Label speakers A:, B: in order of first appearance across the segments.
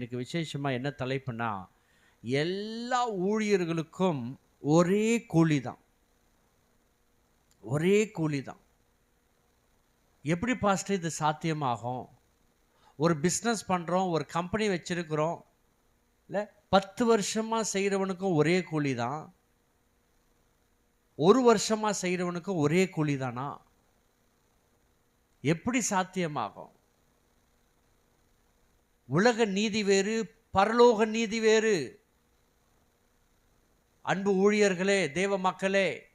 A: எனக்கு விசேஷமாக என்ன தலைப்புனா எல்லா ஊழியர்களுக்கும் ஒரே கூலி தான் ஒரே கூலி தான் எப்படி பாஸ்டர் இது சாத்தியமாகும்? ஒரு பிஸ்னஸ் பண்ணுறோம் ஒரு கம்பெனி வச்சுருக்கிறோம். இல்லை பத்து வருஷமாக செய்கிறவனுக்கும் ஒரே கூலி தான் ஒரு வருஷமாக செய்கிறவனுக்கும் ஒரே கூலி தானா எப்படி சாத்தியமாகும்? உலக நீதி வேறு பரலோக நீதி வேறு. அன்பு ஊழியர்களே தேவ மக்களே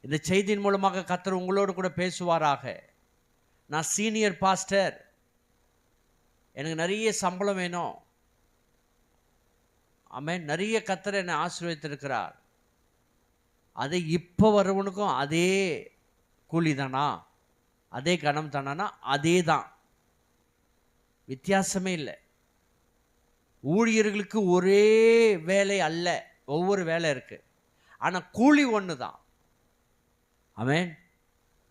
A: இந்த செய்தியின் மூலமாக கத்தர் உங்களோடு கூட பேசுவாராக. நான் சீனியர் பாஸ்டர். எனக்கு நிறைய சம்பளம் வேணும். ஆமென். நிறைய கத்தர் என்னை ஆசீர்வதித்திருக்கிறார். அது இப்போ வரவனுக்கும் அதே கூலி தானா? அதே கணம் தானானா? அதே தான் வித்தியாசமே இல்லை. ஊழியர்களுக்கு ஒரே வேலை அல்ல. ஒவ்வொரு வேலை இருக்குது ஆனால் கூலி ஒன்று தான் அவன்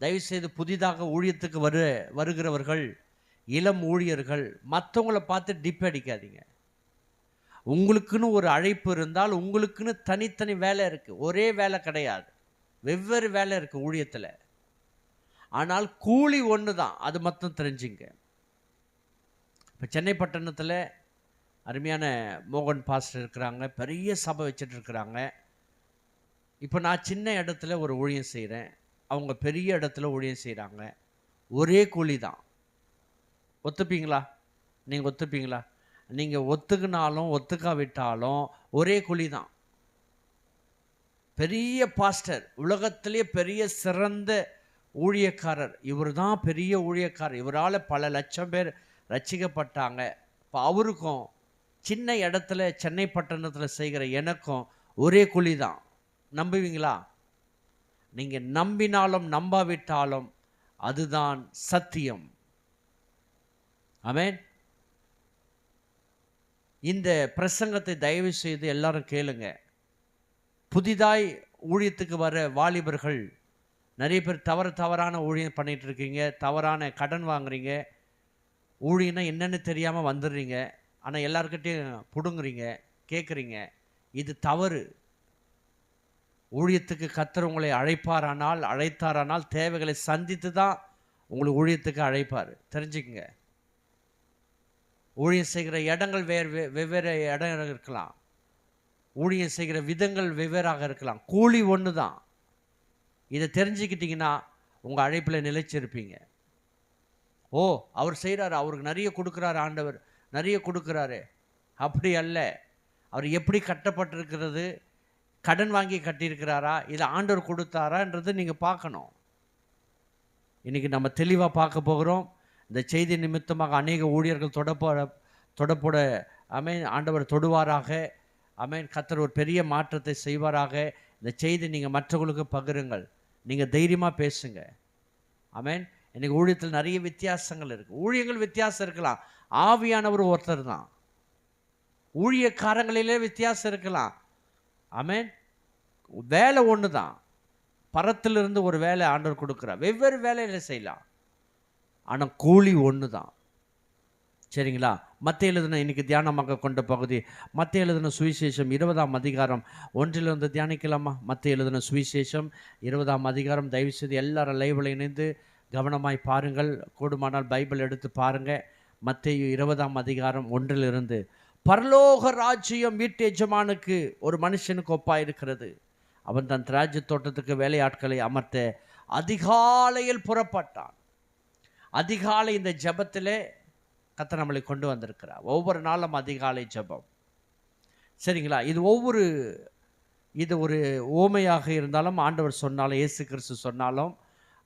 A: தயவுசெய்து புதிதாக ஊழியத்துக்கு வரு வருகிறவர்கள் இளம் ஊழியர்கள் மற்றவங்கள பார்த்து டிப் அடிக்காதீங்க. உங்களுக்குன்னு ஒரு அழைப்பு இருந்தால் உங்களுக்குன்னு தனித்தனி வேலை இருக்குது ஒரே வேலை கிடையாது. வெவ்வேறு வேலை இருக்குது ஊழியத்தில். ஆனால் கூலி ஒன்று தான் அது மட்டும் தெரிஞ்சுங்க. இப்போ சென்னை பட்டணத்தில் அருமையான மோகன் பாஸ்டர் இருக்கிறாங்க பெரிய சபை வச்சுட்டு இருக்கிறாங்க. இப்போ நான் சின்ன இடத்துல ஒரு ஊழியம் செய்கிறேன் அவங்க பெரிய இடத்துல ஊழியம் செய்கிறாங்க ஒரே கூலி தான். ஒத்துப்பீங்களா? நீங்கள் ஒத்துப்பீங்களா? நீங்கள் ஒத்துக்கினாலும் ஒத்துக்காவிட்டாலும் ஒரே கூலி தான். பெரிய பாஸ்டர் உலகத்திலே பெரிய சிறந்த ஊழியக்காரர். இவர் தான் பெரிய ஊழியக்காரர். இவரால் பல லட்சம் பேர் ரட்சிக்கப்பட்டாங்க இப்போ அவருக்கும் சின்ன இடத்துல சென்னை பட்டணத்தில் செய்கிற எனக்கும் ஒரே குழி தான். நம்புவீங்களா? நீங்கள் நம்பினாலும் நம்பாவிட்டாலும் அதுதான் சத்தியம். அமேன் இந்த பிரசங்கத்தை தயவு செய்து எல்லாரும் கேளுங்க. புதிதாய் ஊழியத்துக்கு வர வாலிபர்கள் நிறைய பேர் தவறு தவறான ஊழியம் பண்ணிகிட்டு இருக்கீங்க தவறான கடன் வாங்குறீங்க ஊழியன்னா என்னன்னு தெரியாமல் வந்துடுறீங்க. ஆனால் எல்லாருக்கிட்டையும் பிடுங்குறீங்க கேட்குறீங்க இது தவறு. ஊழியத்துக்கு கத்தர் உங்களை அழைப்பாரானால் அழைத்தாரானால் தேவைகளை சந்தித்து தான் உங்களை ஊழியத்துக்கு அழைப்பார். தெரிஞ்சுக்கங்க. ஊழியம் செய்கிற இடங்கள் வேறு வெவ்வேறு இடம் இருக்கலாம். ஊழியம் செய்கிற விதங்கள் வெவ்வேறாக இருக்கலாம். கூலி ஒன்று தான் இதை தெரிஞ்சுக்கிட்டிங்கன்னா உங்கள் அழைப்பில் நிலைச்சிருப்பீங்க. ஓ அவர் செய்கிறாரு அவருக்கு நிறைய கொடுக்குறாரு ஆண்டவர் நிறைய கொடுக்குறாரு. அப்படி அல்ல. அவர் எப்படி கட்டப்பட்டிருக்கிறது? கடன் வாங்கி கட்டியிருக்கிறாரா? இதை ஆண்டவர் கொடுத்தாரான்றது நீங்கள் பார்க்கணும். இன்றைக்கி நம்ம தெளிவாக பார்க்க போகிறோம். இந்த செய்தி நிமித்தமாக அநேக ஊழியர்கள் தொடப்போட தொடப்போட அமேன் ஆண்டவர் தொடுவாராக. அமேன் கத்தர் ஒரு பெரிய மாற்றத்தை செய்வாராக. இந்த செய்தி நீங்கள் மற்றவங்களுக்கு பகிருங்கள். நீங்கள் தைரியமாக பேசுங்க. அமேன் இன்னைக்கு ஊழியத்தில் நிறைய வித்தியாசங்கள் இருக்குது ஊழியங்கள் வித்தியாசம் இருக்கலாம். ஆவியானவர் ஒருத்தர் தான். ஊழியக்காரங்களிலே வித்தியாசம் இருக்கலாம். ஆமேன் வேலை ஒன்று தான் பரத்திலிருந்து ஒரு வேலை ஆண்டவர் கொடுக்குறார். வெவ்வேறு வேலையில் செய்யலாம். ஆனால் கூலி ஒன்று தான் சரிங்களா? மத்திய எழுதின இன்னைக்கு தியானமாக கொண்ட பகுதி. மத்திய எழுதின சுவிசேஷம் இருபதாம் அதிகாரம். ஒன்றிலிருந்து தியானிக்கலாமா? மத்திய எழுதின சுவிசேஷம் இருபதாம் அதிகாரம். தயவுசெய்து எல்லாரும் லைவில் இணைந்து கவனமாய் பாருங்கள். கூடுமானால் பைபிள் எடுத்து பாருங்க. மத்திய இருபதாம் அதிகாரம் ஒன்றிலிருந்து பரலோக ராஜ்யம் வீட்டு எஜமானுக்கு ஒரு மனுஷனுக்கு ஒப்பாயிருக்கிறது. அவன் தன் திராட்சை தோட்டத்துக்கு வேலையாட்களை அமர்த்த அதிகாலையில் புறப்பட்டான். அதிகாலை இந்த ஜெபத்திலே கத்த நம்மளை கொண்டு வந்திருக்கிறார். ஒவ்வொரு நாளும் அதிகாலை ஜெபம். சரிங்களா? இது ஒவ்வொரு இது ஒரு ஓமையாக இருந்தாலும் ஆண்டவர் சொன்னாலும் இயேசு கிறிஸ்து சொன்னாலும்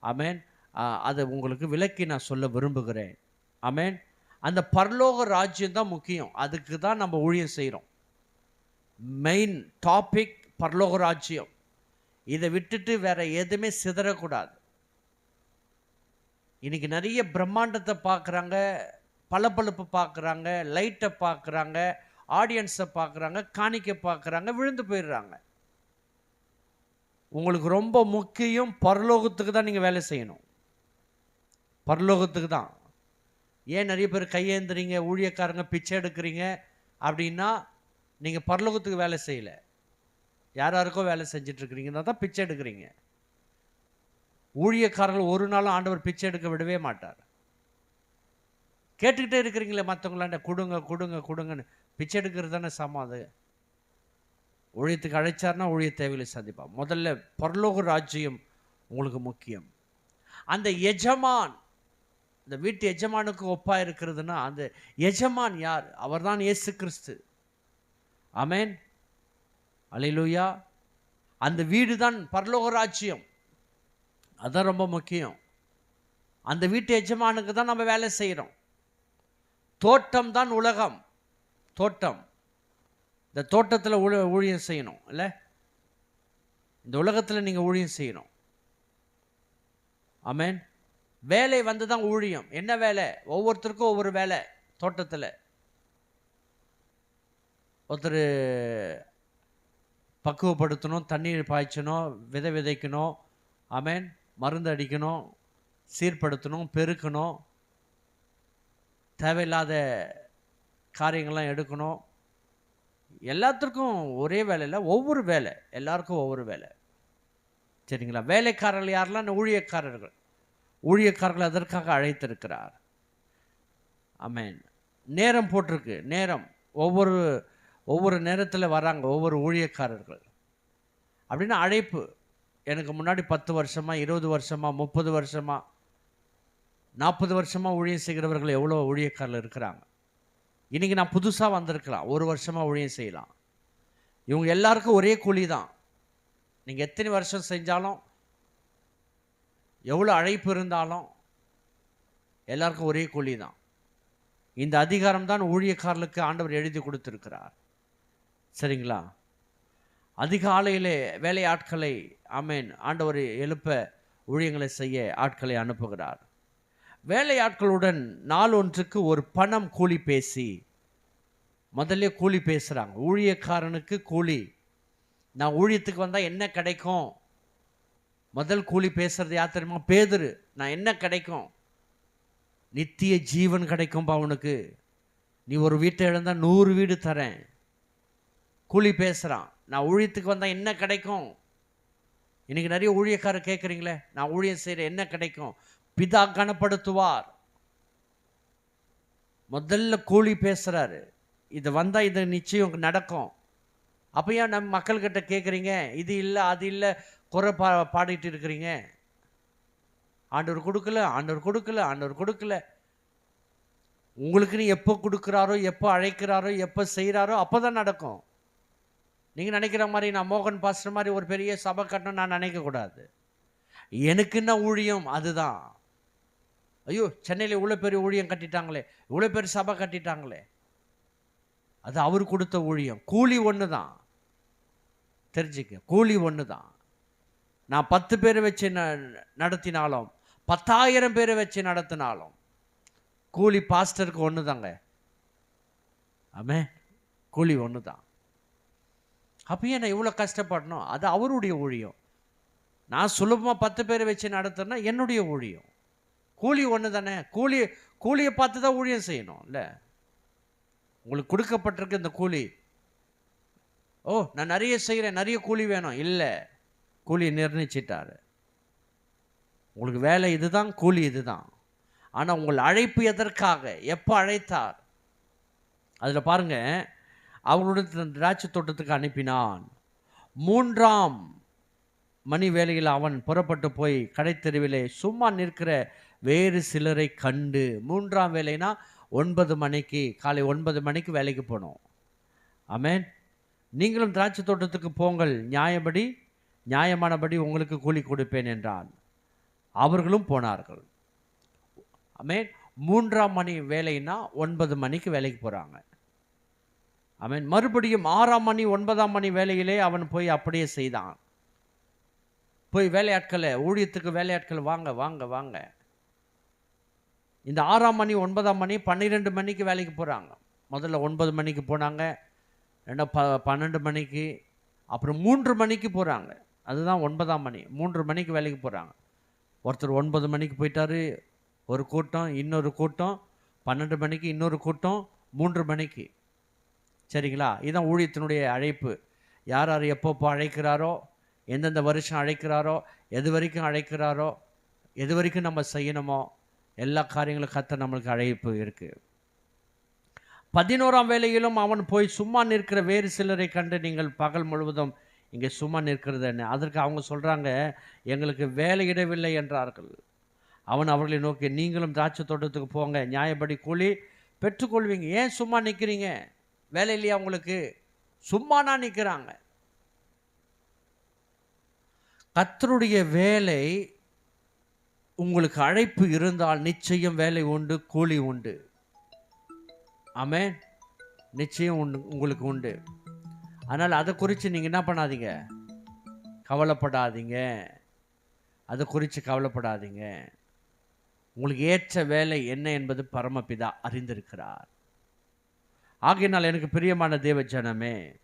A: அமேன் அதை உங்களுக்கு விளக்கி நான் சொல்ல விரும்புகிறேன். ஆமென். அந்த பரலோக ராஜ்யம் தான் முக்கியம். அதுக்கு தான் நம்ம ஊழியம் செய்கிறோம் மெயின் டாபிக் பரலோக ராஜ்யம். இதை விட்டுட்டு வேற எதுவுமே சிதறக்கூடாது. இன்னைக்கு நிறைய பிரம்மாண்டத்தை பார்க்குறாங்க பளபளப்பு பார்க்குறாங்க லைட்டை பார்க்குறாங்க ஆடியன்ஸை பார்க்குறாங்க காணிக்க பார்க்குறாங்க விழுந்து போயிடுறாங்க. உங்களுக்கு ரொம்ப முக்கியம் பரலோகத்துக்கு தான் நீங்கள் வேலை செய்யணும். பரலோகத்துக்கு தான். ஏன் நிறைய பேர் கையேந்துறீங்க ஊழியக்காரங்க பிச்சை எடுக்கிறீங்க அப்படின்னா நீங்கள் பரலோகத்துக்கு வேலை செய்யலை. யார் யாருக்கோ வேலை செஞ்சிட்ருக்கிறீங்கன்னா தான் பிச்சை எடுக்கிறீங்க. ஊழியக்காரர்கள் ஒரு நாளும் ஆண்டவர் பிச்சை எடுக்க விடவே மாட்டார். கேட்டுக்கிட்டே இருக்கிறீங்களே மற்றவங்களாண்ட கொடுங்க கொடுங்க கொடுங்கன்னு. பிச்சை எடுக்கிறது தானே சமாது அது. ஊழியத்துக்கு அழைச்சார்னா ஊழிய தேவைகளை சந்திப்பான் முதல்ல பரலோக ராஜ்யம் உங்களுக்கு முக்கியம். அந்த எஜமான் இந்த வீட்டு எஜமானுக்கு ஒப்பாக இருக்கிறதுனா அந்த எஜமான் யார்? அவர்தான் இயேசு கிறிஸ்து. அமேன் அலையிலூயா அந்த வீடு தான் பரலோக ராஜ்யம். அதான் ரொம்ப முக்கியம். அந்த வீட்டு எஜமானுக்கு தான் நம்ம வேலை செய்கிறோம் தோட்டம் தான் உலகம். தோட்டம். இந்த தோட்டத்தில் ஊழ ஊழியம் செய்யணும் இல்லை? இந்த உலகத்தில் நீங்கள் ஊழியம் செய்யணும். அமேன் வேலை வந்து தான் ஊழியம். என்ன வேலை? ஒவ்வொருத்தருக்கும் ஒவ்வொரு வேலை. தோட்டத்தில். ஒருத்தர் பக்குவப்படுத்தணும் தண்ணீர் பாய்ச்சணும் விதை விதைக்கணும் அமேன் மருந்து அடிக்கணும் சீர்படுத்தணும் பெருக்கணும் தேவையில்லாத காரியங்கள்லாம் எடுக்கணும். எல்லாத்துக்கும் ஒரே வேலையில் ஒவ்வொரு வேலை. எல்லாருக்கும் ஒவ்வொரு வேலை. சரிங்களா? வேலைக்காரர்கள் யாரெல்லாம்? இந்த ஊழியக்காரர்கள். ஊழியக்காரர்கள் அதற்காக அழைத்திருக்கிறார். அமேன் நேரம் போட்டிருக்கு. நேரம். ஒவ்வொரு ஒவ்வொரு நேரத்தில் வராங்க. ஒவ்வொரு ஊழியக்காரர்கள். அப்படின்னா அழைப்பு. எனக்கு முன்னாடி பத்து வருஷமாக இருபது வருஷமாக முப்பது வருஷமாக நாற்பது வருஷமாக ஊழியம் செய்கிறவர்கள் எவ்வளோ ஊழியக்காரர்கள் இருக்கிறாங்க. இன்னைக்கு நான் புதுசாக வந்திருக்கலாம். ஒரு வருஷமாக ஊழியம் செய்யலாம். இவங்க எல்லாருக்கும் ஒரே கூலி தான். நீங்கள் எத்தனை வருஷம் செஞ்சாலும் எவ்வளோ அழைப்பு இருந்தாலும் எல்லாருக்கும் ஒரே கூலி தான் இந்த அதிகாரம் தான் ஊழியக்காரர்களுக்கு ஆண்டவர் எழுதி கொடுத்துருக்கிறார். சரிங்களா? அதிகாலையிலே வேலை ஆட்களை ஆமேன் ஆண்டவர் எழுப்ப ஊழியங்களை செய்ய ஆட்களை அனுப்புகிறார். வேலை ஆட்களுடன் நாள் ஒன்றுக்கு ஒரு பணம் கூலி பேசி முதல்ல கூலி பேசுகிறாங்க ஊழியக்காரனுக்கு கூலி. நான் ஊழியத்துக்கு வந்தால் என்ன கிடைக்கும்? முதல் கூலி பேசுறது யார் தெரியுமா? பேதுரு. நான் என்ன கிடைக்கும்? நித்திய ஜீவன் கிடைக்கும்பா உனக்கு. நீ ஒரு வீட்டை இழந்தால் நூறு வீடு தரேன். கூலி பேசுகிறான் நான் ஊழியத்துக்கு வந்தால் என்ன கிடைக்கும்? இன்றைக்கி நிறைய ஊழியக்காரர் கேட்குறீங்களே நான் ஊழியம் செய்கிறேன் என்ன கிடைக்கும்? பிதா கனப்படுத்துவார். முதல்ல கூலி பேசுகிறாரு இது வந்தால் இது நிச்சயம் நடக்கும். அப்போ ஏன் நம்ம மக்கள்கிட்ட கேட்குறீங்க இது இல்லை அது இல்லை குறை பா பாடிட்டு இருக்கிறீங்க. ஆண்டவர் கொடுக்கல ஆண்டவர் கொடுக்கல ஆண்டவர் கொடுக்கல. உங்களுக்குன்னு எப்போ கொடுக்குறாரோ எப்போ அழைக்கிறாரோ எப்போ செய்கிறாரோ அப்போ தான் நடக்கும். நீங்கள் நினைக்கிற மாதிரி நான் மோகன் பாஸ்டர் மாதிரி ஒரு பெரிய சபை கட்டணும் நான் நினைக்கக்கூடாது எனக்கு என்ன ஊழியம்? அதுதான். ஐயோ சென்னையில் இவ்வளோ பெரிய ஊழியம் கட்டிட்டாங்களே. இவ்வளோ பெரிய சபை கட்டிட்டாங்களே. அது அவர் கொடுத்த ஊழியம். கூலி ஒன்று தான் தெரிஞ்சுக்க. கூலி ஒன்று தான் நான் பத்து பேரை வச்சு ந நடத்தினாலும் பத்தாயிரம் பேரை வச்சு நடத்தினாலும் கூலி பாஸ்டருக்கு ஒன்று தாங்க ஆமே கூலி ஒன்று தான் அப்பயே நான் இவ்வளோ கஷ்டப்படணும்? அது அவருடைய ஊழியம். நான் சுலபமாக பத்து பேரை வச்சு நடத்துனா என்னுடைய ஊழியம். கூலி ஒன்று தானே கூலி கூலியை பார்த்து தான் ஊழியம் செய்யணும் இல்லை? உங்களுக்கு கொடுக்கப்பட்டிருக்கு இந்த கூலி ஓ நான் நிறைய செய்கிறேன் நிறைய கூலி வேணும். இல்லை கூலி நிர்ணயிச்சிட்டார். உங்களுக்கு வேலை இதுதான் கூலி இதுதான். ஆனால் உங்கள் அழைப்பு எதற்காக? எப்போ அழைத்தார்? அதில் பாருங்கள் அவர்களுடைய திராட்சை தோட்டத்துக்கு அனுப்பினான். மூன்றாம் மணி வேளையில் அவன் புறப்பட்டு போய் கடைத்தெருவிலே சும்மா நிற்கிற வேறு சிலரை கண்டு மூன்றாம் வேலைனா ஒன்பது மணிக்கு காலை ஒன்பது மணிக்கு வேலைக்கு போனோம். ஆமென். நீங்களும் திராட்சை தோட்டத்துக்கு போங்கள். நியாயப்படி நியாயமானபடி உங்களுக்கு கூலி கொடுப்பேன் என்றான். அவர்களும் போனார்கள். அமேன் மூன்றாம் மணி வேலைன்னா ஒன்பது மணிக்கு வேலைக்கு போகிறாங்க அவன் மறுபடியும் ஆறாம் மணி ஒன்பதாம் மணி வேலையிலே அவன் போய் அப்படியே செய்தான். போய் வேலையாட்களை ஊழியத்துக்கு வேலையாட்கள் வாங்க வாங்க வாங்க. இந்த ஆறாம் மணி ஒன்பதாம் மணி பன்னிரெண்டு மணிக்கு வேலைக்கு போகிறாங்க முதல்ல ஒன்பது மணிக்கு போனாங்க. ரெண்டா ப பன்னெண்டு மணிக்கு அப்புறம் மூன்று மணிக்கு போகிறாங்க அதுதான் ஒன்பதாம் மணி. மூன்று மணிக்கு வேலைக்கு போகிறாங்க ஒருத்தர் ஒன்பது மணிக்கு போயிட்டாரு ஒரு கூட்டம் இன்னொரு கூட்டம் பன்னெண்டு மணிக்கு இன்னொரு கூட்டம் மூன்று மணிக்கு. சரிங்களா? இதுதான் ஊழியத்தினுடைய அழைப்பு. யார் யார் எப்பப்போ அழைக்கிறாரோ எந்தெந்த வருஷம் அழைக்கிறாரோ எது வரைக்கும் அழைக்கிறாரோ எது வரைக்கும் நம்ம செய்யணுமோ எல்லா காரியங்களும் கத்த நம்மளுக்கு அழைப்பு இருக்குது பதினோராம் வேலையிலும் அவன் போய் சும்மா நிற்கிற வேறு சிலரை கண்டு நீங்கள் பகல் முழுவதும் இங்கே சும்மா நிற்கிறது என்ன? அதற்கு அவங்க சொல்கிறாங்க எங்களுக்கு வேலையிடவில்லை என்றார்கள். அவன் அவர்களை நோக்கி நீங்களும் திராட்சை தோட்டத்துக்கு போங்க நியாயப்படி கூலி பெற்றுக்கொள்வீங்க ஏன் சும்மா நிற்கிறீங்க? வேலை இல்லையா உங்களுக்கு? சும்மானா நிற்கிறாங்க. கத்தருடைய வேலை உங்களுக்கு அழைப்பு இருந்தால் நிச்சயம் வேலை உண்டு கூலி உண்டு. ஆமே நிச்சயம் உண்டு உங்களுக்கு உண்டு. அதனால் அதை குறித்து நீங்கள் என்ன பண்ணாதீங்க? கவலைப்படாதீங்க. அதை குறித்து கவலைப்படாதீங்க. உங்களுக்கு ஏற்ற வேலை என்ன என்பது பரமபிதா அறிந்திருக்கிறார். ஆகையினால் எனக்கு பிரியமான தேவ ஜனமே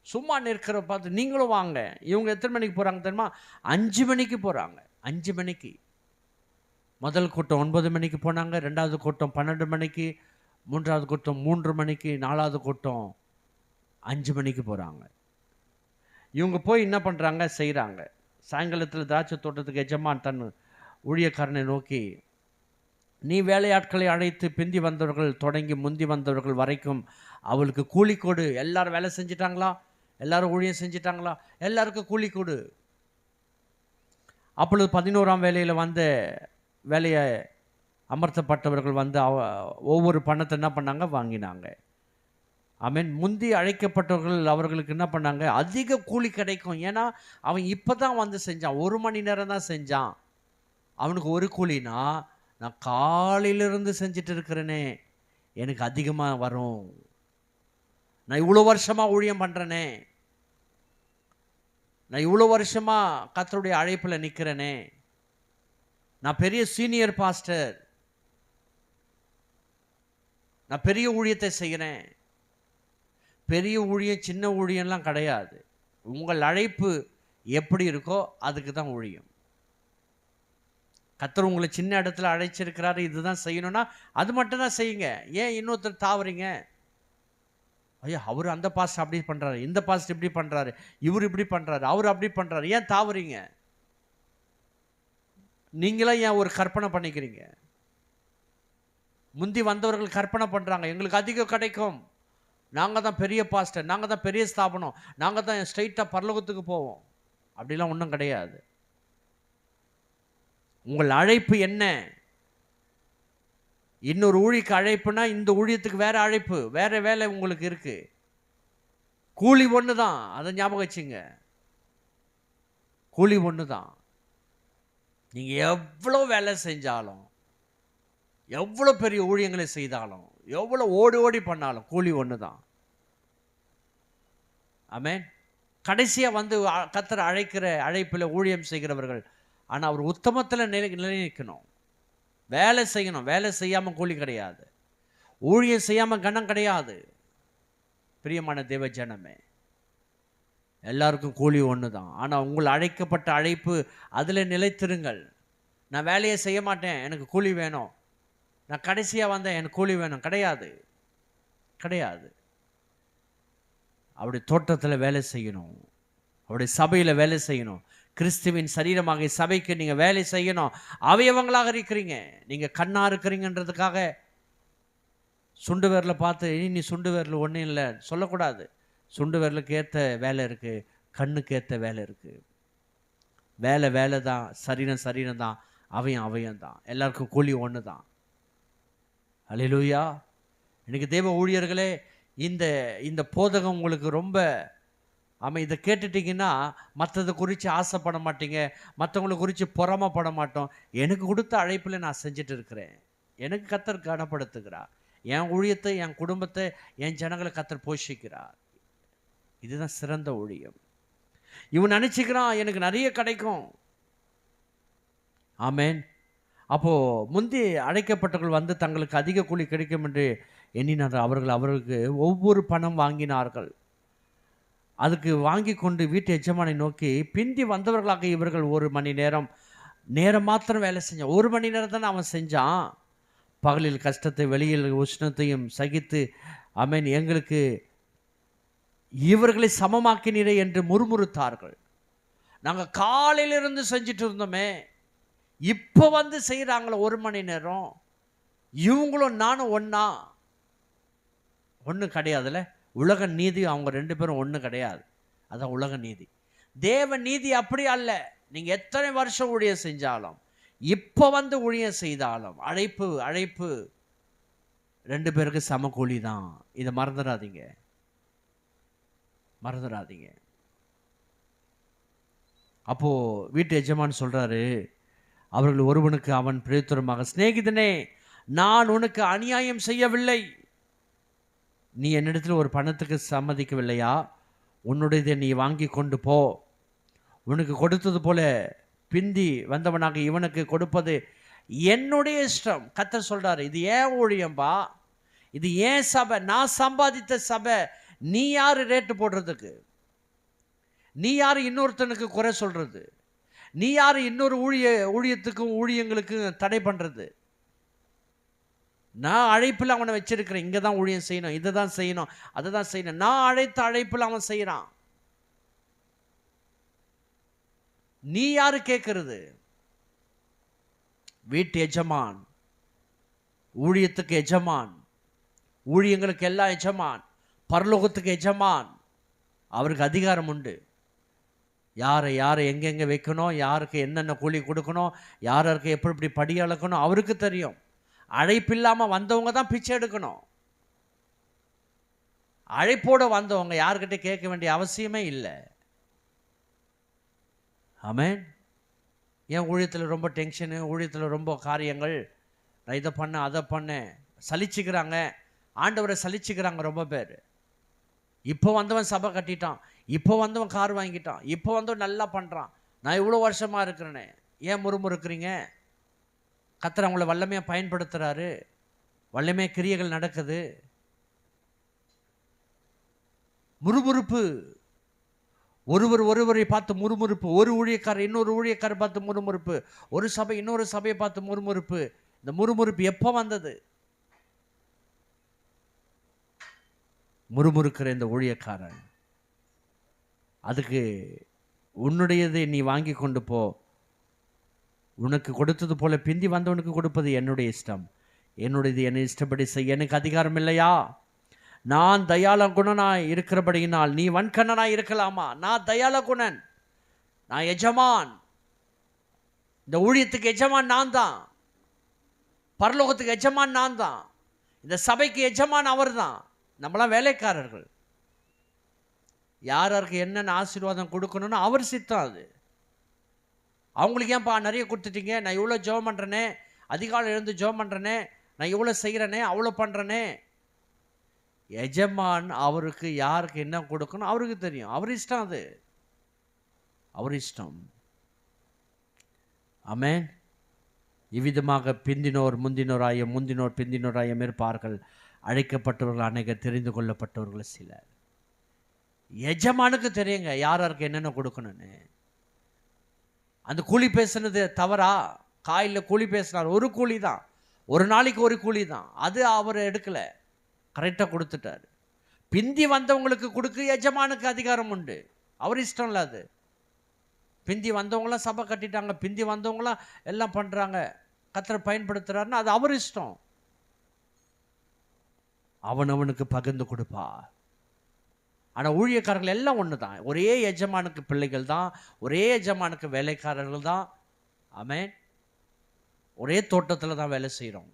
A: சும்மா நிற்கிற பார்த்து நீங்களும் வாங்க. இவங்க எத்தனை மணிக்கு போகிறாங்க தெரியுமா? அஞ்சு மணிக்கு போகிறாங்க அஞ்சு மணிக்கு. முதல் கூட்டம் ஒன்பது மணிக்கு போனாங்க ரெண்டாவது கூட்டம் பன்னெண்டு மணிக்கு மூன்றாவது கூட்டம் மூன்று மணிக்கு நாலாவது கூட்டம் அஞ்சு மணிக்கு போகிறாங்க இவங்க போய் என்ன பண்ணுறாங்க செய்கிறாங்க சாயங்காலத்தில் திராட்சை தோட்டத்துக்கு எஜமான் தன் ஊழியக்காரனை நோக்கி நீ வேலையாட்களை அழைத்து பிந்தி வந்தவர்கள் தொடங்கி முந்தி வந்தவர்கள் வரைக்கும் அவளுக்கு கூலி கொடு. எல்லாரும் வேலை செஞ்சிட்டாங்களா? எல்லாரும் ஊழியம் செஞ்சிட்டாங்களா? எல்லாருக்கும் கூலி கொடு. அப்பொழுது பதினோராம் வேலையில் வந்த வேலையை அமர்த்தப்பட்டவர்கள் வந்து அவ ஒவ்வொரு பணத்தை என்ன பண்ணாங்க? வாங்கினாங்க. ஐ மீன் முந்தி அழைக்கப்பட்டவர்கள் அவர்களுக்கு என்ன பண்ணாங்க? அதிக கூலி கிடைக்கும். ஏன்னா அவன் இப்போ தான் வந்து செஞ்சான். ஒரு மணி நேரம் தான் செஞ்சான். அவனுக்கு ஒரு கூலினா நான் காலையிலிருந்து செஞ்சுட்டு இருக்கிறேனே. எனக்கு அதிகமாக வரும். நான் இவ்வளோ வருஷமாக ஊழியம் பண்ணுறேனே நான் இவ்வளோ வருஷமாக கத்தருடைய அழைப்பில் நிற்கிறேனே நான் பெரிய சீனியர் பாஸ்டர். நான் பெரிய ஊழியத்தை செய்கிறேன். பெரிய ஊழியம் சின்ன ஊழியம்லாம் கிடையாது. உங்கள் அழைப்பு எப்படி இருக்கோ அதுக்கு தான் ஊழியம். கத்தர் உங்களை சின்ன இடத்துல அழைச்சிருக்கிறாரு இதுதான் செய்யணும்னா அது மட்டும் தான் செய்யுங்க. ஏன் இன்னொருத்தர் தாவறீங்க? ஐயா அவர் அந்த பாஸ்ட் அப்படி பண்ணுறாரு இந்த பாஸ்ட் இப்படி பண்ணுறாரு இவர் இப்படி பண்ணுறாரு அவர் அப்படி பண்ணுறாரு ஏன் தாவறீங்க? நீங்களாம் ஏன் ஒரு கற்பனை பண்ணிக்கிறீங்க? முந்தி வந்தவர்கள் கற்பனை பண்ணுறாங்க எங்களுக்கு அதிகம் கிடைக்கும். நாங்கள் தான் பெரிய பாஸ்டர் நாங்கள் தான் பெரிய ஸ்தாபனம் நாங்கள் தான் ஸ்ட்ரைட்டாக பரலோகத்துக்கு போவோம். அப்படிலாம் ஒன்றும் கிடையாது. உங்கள் அழைப்பு என்ன? இன்னொரு ஊழிக்கு அழைப்புனா இந்த ஊழியத்துக்கு வேற அழைப்பு வேற வேலை உங்களுக்கு இருக்கு. கூலி ஒன்று தான் அதை ஞாபகம் வச்சுங்க. கூலி ஒன்று தான். நீங்கள் எவ்வளோ வேலை செஞ்சாலும் எவ்வளோ பெரிய ஊழியங்களை செய்தாலும் எவ்வளோ ஓடி ஓடி பண்ணாலும் கூலி ஒன்று தான் ஆமேன் கடைசியாக வந்து கத்தர் அழைக்கிற அழைப்பில் ஊழியம் செய்கிறவர்கள் ஆனால் அவர் உத்தமத்தில் நிலை நிலை நிற்கணும் வேலை செய்யணும். வேலை செய்யாமல் கூலி கிடையாது. ஊழியம் செய்யாமல் கணம் கிடையாது. பிரியமான தேவ ஜனமே எல்லாருக்கும் கூலி ஒன்று தான் ஆனால் உங்கள் அழைக்கப்பட்ட அழைப்பு அதில் நிலைத்திருங்கள். நான் வேலையை செய்ய மாட்டேன். எனக்கு கூலி வேணும். நான் கடைசியாக வந்தேன் எனக்கு கூலி வேணும். கிடையாது. கிடையாது. அவருடைய தோட்டத்தில் வேலை செய்யணும். அவருடைய சபையில் வேலை செய்யணும். கிறிஸ்துவின் சரீரமாக சபைக்கு நீங்கள் வேலை செய்யணும். அவயவங்களாக இருக்கிறீங்க. நீங்கள் கண்ணாக இருக்கிறீங்கன்றதுக்காக சுண்டு விரலை பார்த்து "இனி நீ சுண்டு விரல் ஒன்றும் இல்லை. சொல்லக்கூடாது. சுண்டு விரலுக்கு ஏற்ற வேலை இருக்குது கண்ணுக்கு ஏற்ற வேலை இருக்குது வேலை வேலை தான் சரீரம் சரீரம் தான் அவயம் அவயம் தான் எல்லாருக்கும் கூலி ஒன்று தான் அலையிலூயா. இன்றைக்கி தேவ ஊழியர்களே இந்த இந்த போதகம் உங்களுக்கு ரொம்ப ஆமாம் இதை கேட்டுட்டீங்கன்னா மற்றதை குறித்து ஆசைப்பட மாட்டீங்க மற்றவங்களை குறித்து பொறாமப்பட மாட்டோம். எனக்கு கொடுத்த அழைப்பில் நான் செஞ்சுட்டு இருக்கிறேன். எனக்கு கத்தர் கனப்படுத்துகிறார். என் ஊழியத்தை என் குடும்பத்தை என் ஜனங்களை கத்தர் போஷிக்கிறார். இதுதான் சிறந்த ஊழியம். இவன் நினச்சிக்கிறான் எனக்கு நிறைய கிடைக்கும். ஆமேன். அப்போது முந்தி அழைக்கப்பட்டவர்கள் வந்து தங்களுக்கு அதிக கூலி கிடைக்கும் என்று எண்ணினார் அவர்கள் அவர்களுக்கு ஒவ்வொரு பணம் வாங்கினார்கள். அதுக்கு வாங்கி கொண்டு வீட்டு எஜமானை நோக்கி பிந்தி வந்தவர்களாக இவர்கள் ஒரு மணி நேரம் நேரம் மாத்திரம் வேலை செஞ்சான் ஒரு மணி நேரம் தானே அவன் செஞ்சான். பகலில் கஷ்டத்தை வெளியில் உஷ்ணத்தையும் சகித்து அமேன் எங்களுக்கு இவர்களை சமமாக்கினீரே என்று முறுமுறுத்தார்கள். நாங்கள் காலையிலிருந்து செஞ்சுட்டு இருந்தோமே இப்போ வந்து செய்கிறாங்களே ஒரு மணி நேரம். இவங்களும் நானும் ஒன்றா ஒன்றும் கிடையாதுல்ல. உலக நீதி அவங்க ரெண்டு பேரும் ஒன்றும் கிடையாது. அதான் உலக நீதி. தேவ நீதி அப்படி அல்ல. நீங்கள் எத்தனை வருஷம் ஊழியம் செஞ்சாலும் இப்போ வந்து ஊழியம் செய்தாலும் அழைப்பு அழைப்பு ரெண்டு பேருக்கு சம கூலி தான். இதை மறந்துடாதீங்க. மறந்துடாதீங்க. அப்போது வீட்டு எஜமான் சொல்கிறாரு அவர்கள் ஒருவனுக்கு அவன் பிரேத்துரமாக சிநேகிதனே நான் உனக்கு அநியாயம் செய்யவில்லை. நீ என்னிடத்தில் ஒரு பணத்துக்கு சம்மதிக்கவில்லையா? உன்னுடையதை நீ வாங்கி கொண்டு போ. உனக்கு கொடுத்தது போல பிந்தி வந்தவனாக இவனுக்கு கொடுப்பது என்னுடைய இஷ்டம். கத்த சொல்றாரு இது ஏன் ஊழியம்பா? இது ஏன் சபை? நான் சம்பாதித்த சபை. நீ யார்? ரேட்டு போடுறதுக்கு. நீ யார்? இன்னொருத்தனுக்கு குறை சொல்றது. நீ யார் இன்னொரு ஊழிய ஊழியத்துக்கும் ஊழியங்களுக்கும் தடை பண்றது? நான் அழைப்பில் அவனை வச்சிருக்கிறேன். இங்கே தான் ஊழியம் செய்யணும். இதை தான் செய்யணும். அதை தான் செய்யணும். நான் அழைத்த அழைப்பில் அவன் செய்கிறான் நீ யாரு கேட்கறது வீட்டு எஜமான். ஊழியத்துக்கு எஜமான். ஊழியங்களுக்கு எல்லாம் எஜமான். பரலோகத்துக்கு எஜமான். அவருக்கு அதிகாரம் உண்டு. யாரை யாரை எங்கெங்கே வைக்கணும் யாருக்கு என்னென்ன கூலி கொடுக்கணும் யார் யாருக்கு எப்படி எப்படி படி அளக்கணும் அவருக்கு தெரியும். அழைப்பு இல்லாமல் வந்தவங்க தான் பிச்சை எடுக்கணும். அழைப்போடு வந்தவங்க யார்கிட்ட கேட்க வேண்டிய அவசியமே இல்லை. ஆமேன். ஏன் ஊழியத்தில் ரொம்ப டென்ஷனு ஊழியத்தில் ரொம்ப காரியங்கள்? நான் இதை பண்ணேன் அதை பண்ணேன். சலிச்சுக்கிறாங்க. ஆண்டவரை சலிச்சுக்கிறாங்க ரொம்ப பேர். இப்போ வந்தவன் சபை கட்டிட்டான். இப்போ வந்தவன் கார் வாங்கிட்டான். இப்போ வந்தவன் நல்லா பண்ணுறான் நான் இவ்வளோ வருஷமாக இருக்கிறேனே. ஏன் முறுமுறுக்கிறீங்க? கத்தர் அவங்கள வல்லமையாக பயன்படுத்துகிறாரு வல்லமையாக கிரியைகள் நடக்குது. முறுமுறுப்பு. ஒருவர் ஒருவரை பார்த்து முறுமுறுப்பு. ஒரு ஊழியக்காரர் இன்னொரு ஊழியக்காரர் பார்த்து முறுமுறுப்பு. ஒரு சபை இன்னொரு சபையை பார்த்து முறுமுறுப்பு. இந்த முறுமுறுப்பு எப்போ வந்தது? முறுமுறுக்கிற இந்த ஊழியக்காரன். அதுக்கு உன்னுடையதை நீ வாங்கி கொண்டு போ. உனக்கு கொடுத்தது போல பிந்தி வந்தவனுக்கு கொடுப்பது என்னுடைய இஷ்டம். என்னுடையது என்னை இஷ்டப்படி செய்ய எனக்கு அதிகாரம் இல்லையா? நான் தயால குணனாய் இருக்கிறபடியினால் நீ வன்கண்ணனாய் இருக்கலாமா? நான் தயால குணன் நான் எஜமான். இந்த ஊழியத்துக்கு எஜமான் நான் தான் பரலோகத்துக்கு எஜமான் நான் தான் இந்த சபைக்கு எஜமான் அவர் தான் நம்மளாம் வேலைக்காரர்கள். யார் யாருக்கு என்னென்ன ஆசீர்வாதம் கொடுக்கணும்னு அவர் சித்தம் அது. அவங்களுக்கு ஏன்ப்பா நிறைய கொடுத்துட்டீங்க? நான் இவ்வளோ ஜோம் பண்ணுறேனே அதிகாலை எழுந்து ஜோம் பண்ணுறேனே நான் இவ்வளோ செய்கிறேனே அவ்வளோ பண்ணுறேனே எஜமான் அவருக்கு யாருக்கு என்ன கொடுக்கணும்? அவருக்கு தெரியும். அவர் இஷ்டம் அது. அவர் இஷ்டம். ஆமே இவ்விதமாக பிந்தினோர் முந்தினோராய முந்தினோர் பிந்தினோராயம் இருப்பார்கள் அழைக்கப்பட்டவர்கள் அநேகர் தெரிந்து கொள்ளப்பட்டவர்கள் சிலர். எஜமானுக்கு தெரியுங்க யார் யாருக்கு என்னென்ன கொடுக்கணும்னு. அந்த கூலி பேசுனது தவறா? காயில் கூலி பேசினார். ஒரு கூலி தான். ஒரு நாளைக்கு ஒரு கூலி தான். அது அவர் எடுக்கலை. கரெக்டாக கொடுத்துட்டாரு. பிந்தி வந்தவங்களுக்கு கொடுக்க எஜமானுக்கு அதிகாரம் உண்டு. அவர் இஷ்டம் இல்லை அது. பிந்தி வந்தவங்களாம் சபை கட்டிட்டாங்க. பிந்தி வந்தவங்களாம் எல்லாம் பண்ணுறாங்க கத்தரை பயன்படுத்துகிறாருன்னா அது அவர் இஷ்டம். அவன் அவனுக்கு பகிர்ந்து கொடுப்பார். ஆனால் ஊழியக்காரர்கள் எல்லாம் ஒன்று தான் ஒரே எஜமானுக்கு பிள்ளைகள் தான் ஒரே எஜமானுக்கு வேலைக்காரர்கள் தான். ஆமென். ஒரே தோட்டத்தில் தான் வேலை செய்கிறோம்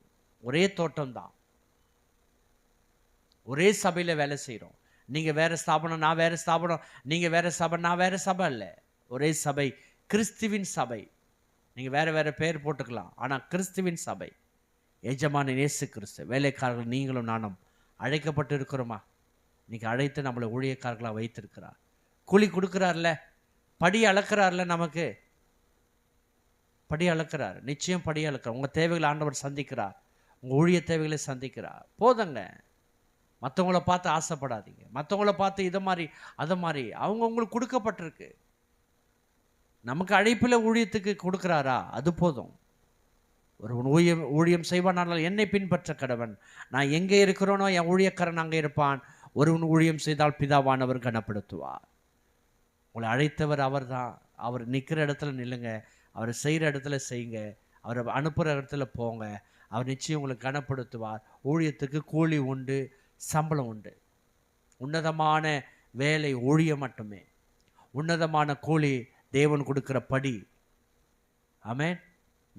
A: ஒரே தோட்டம் தான். ஒரே சபையில் வேலை செய்கிறோம் நீங்கள் வேறு ஸ்தாபனம் நான் வேறு ஸ்தாபனம். நீங்கள் வேறு சபை நான் வேறு சபை இல்லை ஒரே சபை கிறிஸ்துவின் சபை. நீங்கள் வேறு வேறு பேர் போட்டுக்கலாம். ஆனால் கிறிஸ்துவின் சபை. எஜமான இயேசு கிறிஸ்து. வேலைக்காரர்கள் நீங்களும் நானும் அழைக்கப்பட்டு இருக்கிறோமா இன்னைக்கு அழைத்து நம்மளை ஊழியக்காரர்களாக வைத்திருக்கிறார். கூலி கொடுக்குறார்ல படி அளக்கிறார்ல நமக்கு. படி அளக்கிறார் நிச்சயம் படி அளக்கிறார். உங்கள் தேவைகளை ஆண்டவர் சந்திக்கிறார். உங்கள் ஊழிய தேவைகளை சந்திக்கிறார். போதுங்க. மற்றவங்கள பார்த்து ஆசைப்படாதீங்க. மற்றவங்கள பார்த்து இதை மாதிரி அதை மாதிரி. அவங்க உங்களுக்கு கொடுக்கப்பட்டிருக்கு. நமக்கு அழைப்பில் ஊழியத்துக்கு கொடுக்குறாரா? அது போதும். ஒரு ஊழியம் ஊழியம் செய்வானால் என்னை பின்பற்ற கடவன். நான் எங்கே இருக்கிறோனோ என் ஊழியக்காரன் அங்கே இருப்பான். ஒருவன் ஊழியம் செய்தால் பிதாவானவர் கனப்படுத்துவார். உங்களை அழைத்தவர் அவர்தான். அவர் நிற்கிற இடத்துல நில்லுங்க. அவர் செய்கிற இடத்துல செய்யுங்க. அவரை அனுப்புகிற இடத்துல போங்க. அவர் நிச்சயம் உங்களை கனப்படுத்துவார். ஊழியத்துக்கு கூலி உண்டு சம்பளம் உண்டு. உன்னதமான வேலை ஊழியம் மட்டுமே. உன்னதமான கூலி தேவன் கொடுக்கிற படி. ஆமேன்.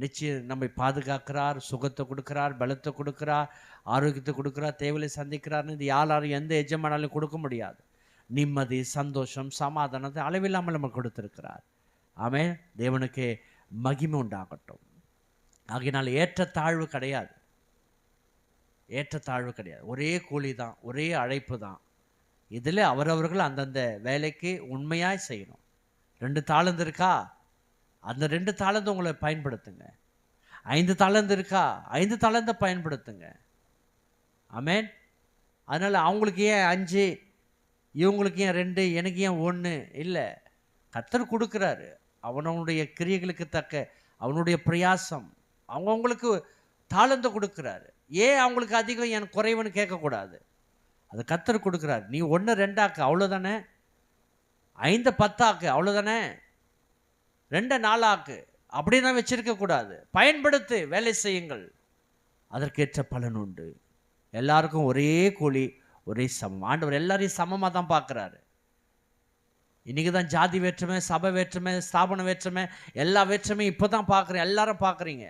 A: நிச்சயம் நம்மை பாதுகாக்கிறார் சுகத்தை கொடுக்குறார் பலத்தை கொடுக்குறார் ஆரோக்கியத்தை கொடுக்குறார் தேவையை சந்திக்கிறார்னு இது யாராலும் எந்த எஜமானாலும் கொடுக்க முடியாது. நிம்மதி சந்தோஷம் சமாதானத்தை அளவில்லாமல் நம்ம கொடுத்துருக்கிறார். ஆமே தேவனுக்கு மகிமை உண்டாகட்டும். ஆகையினால் ஏற்றத்தாழ்வு கிடையாது. ஏற்றத்தாழ்வு கிடையாது. ஒரே கூலி தான் ஒரே அழைப்பு தான். இதில் அவரவர்கள் அந்தந்த வேலைக்கு உண்மையாக செய்யணும். ரெண்டு தாளந்து இருக்கா? அந்த ரெண்டு தாளந்து உங்களை பயன்படுத்துங்க. ஐந்து தாளந்து இருக்கா? ஐந்து தாளந்தை பயன்படுத்துங்க. ஆமென். அதனால் அவங்களுக்கு ஏன் அஞ்சு? இவங்களுக்கு ஏன் ரெண்டு? எனக்கு ஏன் ஒன்று இல்லை. கத்தர் கொடுக்குறாரு. அவனவனுடைய கிரியைகளுக்கு தக்க அவனுடைய பிரயாசம். அவங்கவுங்களுக்கு தாளந்து கொடுக்குறாரு. ஏன் அவங்களுக்கு அதிகம்? என் குறைவுன்னு கேட்கக்கூடாது. அது கத்தர் கொடுக்குறாரு. நீ ஒன்று ரெண்டாக்கு அவ்வளோதானே ஐந்து பத்தாக்கு அவ்வளோதானே ரெண்டு நாளாக்கு அப்படின்னா வச்சிருக்கக்கூடாது பயன்படுத்து வேலை செய்யுங்கள். அதற்கேற்ற பலன் உண்டு. எல்லாருக்கும் ஒரே கூலி ஒரே சமம். ஆண்டவர் எல்லாரையும் சமமாக தான் பார்க்குறாரு. இன்றைக்கி தான் ஜாதி வேற்றுமை சபை வேற்றுமை ஸ்தாபன வேற்றுமை எல்லா வேற்றுமையும் இப்போ தான் பார்க்குறேன். எல்லாரும் பார்க்குறீங்க.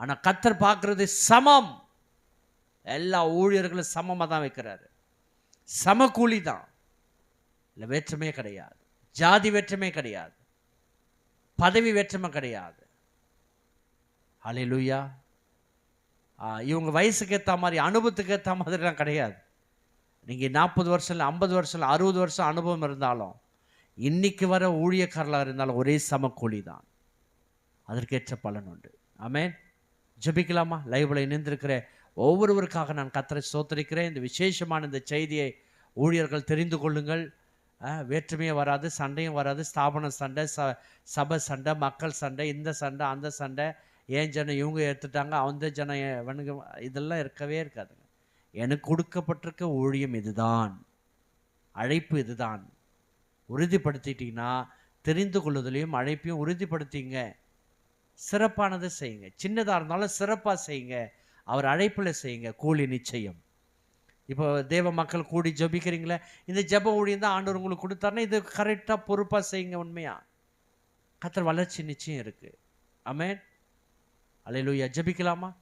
A: ஆனால் கத்தர் பார்க்குறது சமம். எல்லா ஊழியர்களும் சமமாக தான் வைக்கிறாரு. சம கூலி தான். இல்லை வேற்றுமையே கிடையாது. ஜாதி வேற்றுமை கிடையாது. பதவி வேற்றுமை கிடையாது. ஹalleluya இவங்க வயசுக்கு ஏற்ற மாதிரி அனுபவத்துக்கு ஏற்ற மாதிரிலாம் கிடையாது. நீங்கள் நாற்பது வருஷம் இல்லை ஐம்பது வருஷம் இல்லை அறுபது வருஷம் அனுபவம் இருந்தாலும் இன்னைக்கு வர ஊழியக்காரலாக இருந்தாலும் ஒரே சமக்கூலி தான். அதற்கேற்ற பலன் உண்டு. ஆமேன் ஜபிக்கலாமா? லைவில் இணைந்திருக்கிற ஒவ்வொருவருக்காக நான் கத்தரை சோத்தரிக்கிறேன் இந்த விசேஷமான இந்த செய்தியை ஊழியர்கள் தெரிந்து கொள்ளுங்கள். வேற்றுமையும் வராது சண்டையும் வராது ஸ்தாபன சண்டை ச சபை சண்டை மக்கள் சண்டை இந்த சண்டை அந்த சண்டை ஏன் ஜனம் இவங்க எடுத்துட்டாங்க அந்த ஜனம் ஏன் இதெல்லாம் இருக்கவே இருக்காதுங்க. எனக்கு கொடுக்கப்பட்டிருக்க ஊழியம் இதுதான். அழைப்பு இதுதான். உறுதிப்படுத்திட்டிங்கன்னா தெரிந்து கொள்ளுதலையும் அழைப்பையும் உறுதிப்படுத்திங்க. சிறப்பானதை செய்யுங்க. சின்னதாக இருந்தாலும் சிறப்பாக செய்யுங்க. அவர் அழைப்பில் செய்யுங்க. கூலி நிச்சயம். இப்போ தேவ மக்கள் கூடி ஜபிக்கிறீங்களே இந்த ஜப ஊழியம் தான் ஆண்டவர் உங்களுக்கு கொடுத்தாருன்னா இது கரெக்டாக பொறுப்பாக செய்யுங்க உண்மையாக கத்தர் வளர்ச்சி நிச்சயம் இருக்கு. ஆமென் அலையிலூயா ஜெபிக்கலாமா?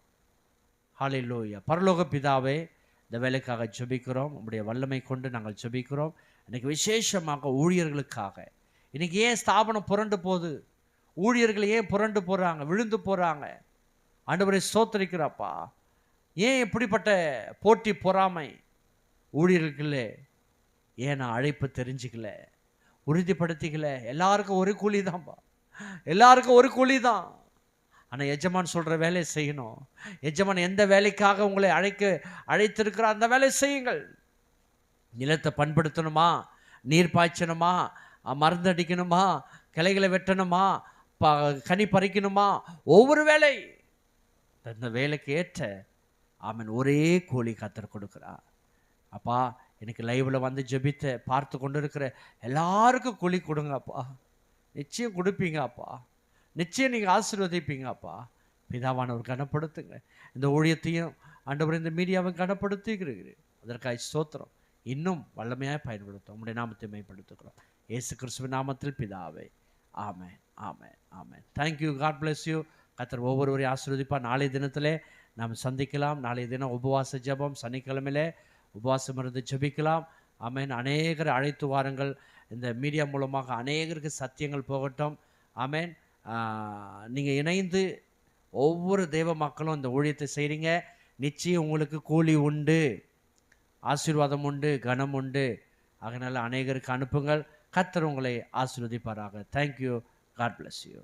A: ஹalleluya பரலோக பிதாவே இந்த வேலைக்காக ஜபிக்கிறோம். உங்களுடைய வல்லமை கொண்டு நாங்கள் ஜபிக்கிறோம். இன்றைக்கி விசேஷமாக ஊழியர்களுக்காக. இன்றைக்கி ஏன் ஸ்தாபனம் புரண்டு போகுது? ஊழியர்கள் ஏன் புரண்டு போகிறாங்க விழுந்து போகிறாங்க ஆண்டவரை சோத்தரிக்கிறாப்பா ஏன் இப்படிப்பட்ட போட்டி பொறாமை ஊழியர்களுக்குள்ளே? ஏன் நான் அழைப்பு தெரிஞ்சுக்கல? உறுதிப்படுத்திக்கல? எல்லாருக்கும் ஒரு கூலி தான்ப்பா எல்லாருக்கும் ஒரு கூலி தான் ஆனால் எஜமான் சொல்கிற வேலையை செய்யணும். எஜமான் எந்த வேலைக்காக உங்களை அழைக்க அழைத்திருக்கிறார் அந்த வேலையை செய்யுங்கள். நிலத்தை பண்படுத்தணுமா? நீர் பாய்ச்சணுமா? மருந்து மருந்தடிக்கணுமா கிளைகளை வெட்டணுமா? ப கனி பறிக்கணுமா? ஒவ்வொரு வேலை. அந்த வேலைக்கு ஏற்ற ஆமன். ஒரே கூலி கத்தர் கொடுக்குறா அப்பா எனக்கு லைவில் வந்து ஜெபித்த பார்த்து கொண்டு இருக்கிற எல்லாருக்கும் கூலி கொடுங்கப்பா. நிச்சயம் கொடுப்பீங்க அப்பா நிச்சயம் நீங்கள் ஆசீர்வதிப்பீங்க அப்பா பிதாவானவர் கனப்படுத்துங்க. இந்த ஊழியத்தையும் ஆண்டவர் இந்த மீடியாவை கனப்படுத்திக்கிறீர்கள் அதற்காக ஸ்தோத்திரம். இன்னும் வல்லமையாக பயன்படுத்தும் உங்களுடைய நாமத்தை மேம்படுத்துகிறோம். இயேசு கிறிஸ்துவ நாமத்தில் பிதாவே. Amen. Amen. Amen. Thank you God bless you கத்தர் ஒவ்வொருவரையும் ஆசீர்வதிப்பார். நாளைய தினத்திலே நாம் சந்திக்கலாம். நாளைய தினம் உபவாச ஜெபம். சனிக்கிழமையிலே உபவாசம் இருந்து ஜபிக்கலாம். ஆமென். அநேகர் அழைத்து வாருங்கள். இந்த மீடியா மூலமாக அநேகருக்கு சத்தியங்கள் போகட்டும். ஆமென். நீங்கள் இணைந்து ஒவ்வொரு தெய்வ மக்களும் இந்த ஊழியத்தை செய்கிறீங்க நிச்சயம் உங்களுக்கு கூலி உண்டு. ஆசீர்வாதம் உண்டு. கனம் உண்டு. அதனால் அநேகருக்கு அனுப்புங்கள். கத்தர் உங்களை ஆசீர்வதிப்பாராக. Thank you God bless you